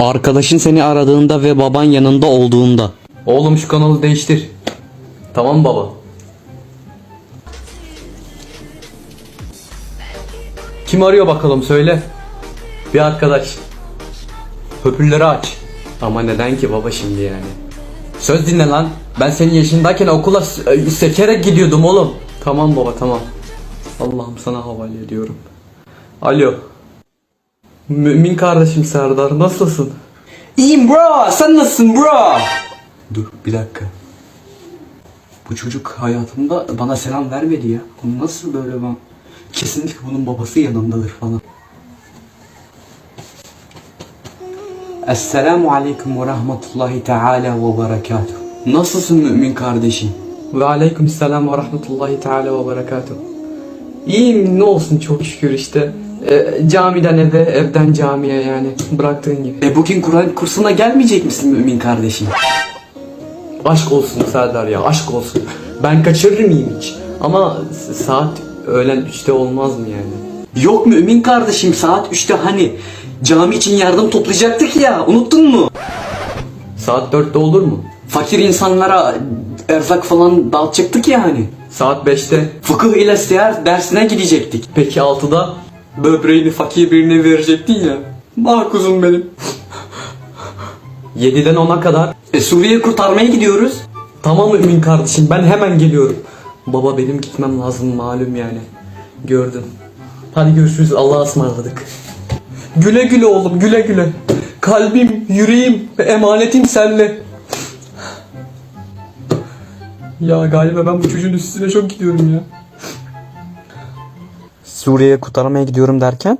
Arkadaşın seni aradığında ve baban yanında olduğunda. Oğlum şu kanalı değiştir. Tamam baba. Kim arıyor bakalım söyle. Bir arkadaş. Höpülleri aç. Ama neden ki baba şimdi yani? Söz dinle lan. Ben senin yaşındayken okula e, sekerek gidiyordum oğlum. Tamam baba tamam. Allah'ım sana havale ediyorum. Alo. Mümin kardeşim Serdar nasılsın? İyiyim bro. Sen nasılsın bro? Dur bir dakika. Bu çocuk hayatımda bana selam vermedi ya. Bu nasıl böyle ben? Kesinlikle bunun babası yanındadır falan. Esselamu aleyküm ve rahmetullahi teala ve berekatuhu. Nasılsın mümin kardeşim? Ve aleyküm selam ve rahmetullahi teala ve berekatuhu. İyiyim ne olsun çok şükür işte. Ee, camiden eve, evden camiye yani bıraktığın gibi. E bugün Kur'an kursuna gelmeyecek misin mümin kardeşim? Aşk olsun Serdar ya aşk olsun. Ben kaçırır mıyım hiç? Ama saat öğlen 3'te olmaz mı yani? Yok mümin kardeşim saat 3'te hani cami için yardım toplayacaktık ya unuttun mu? Saat 4'te olur mu? Fakir insanlara erzak falan dağıtacaktık ya hani. Saat 5'te. Fıkıh ile siyer dersine gidecektik. Peki 6'da? Böbreğini fakir birine verecektin ya. Kuzum benim. 7'den 10'a kadar. E Suriye'yi kurtarmaya gidiyoruz. Tamam Mümin kardeşim ben hemen geliyorum. Baba benim gitmem lazım malum yani. Gördüm. Hadi görüşürüz Allah'a ısmarladık. Güle güle oğlum güle güle. Kalbim, yüreğim ve emanetim senle. Ya galiba ben bu çocuğun üstüne çok gidiyorum ya. Suriye'ye kurtarmaya gidiyorum derken?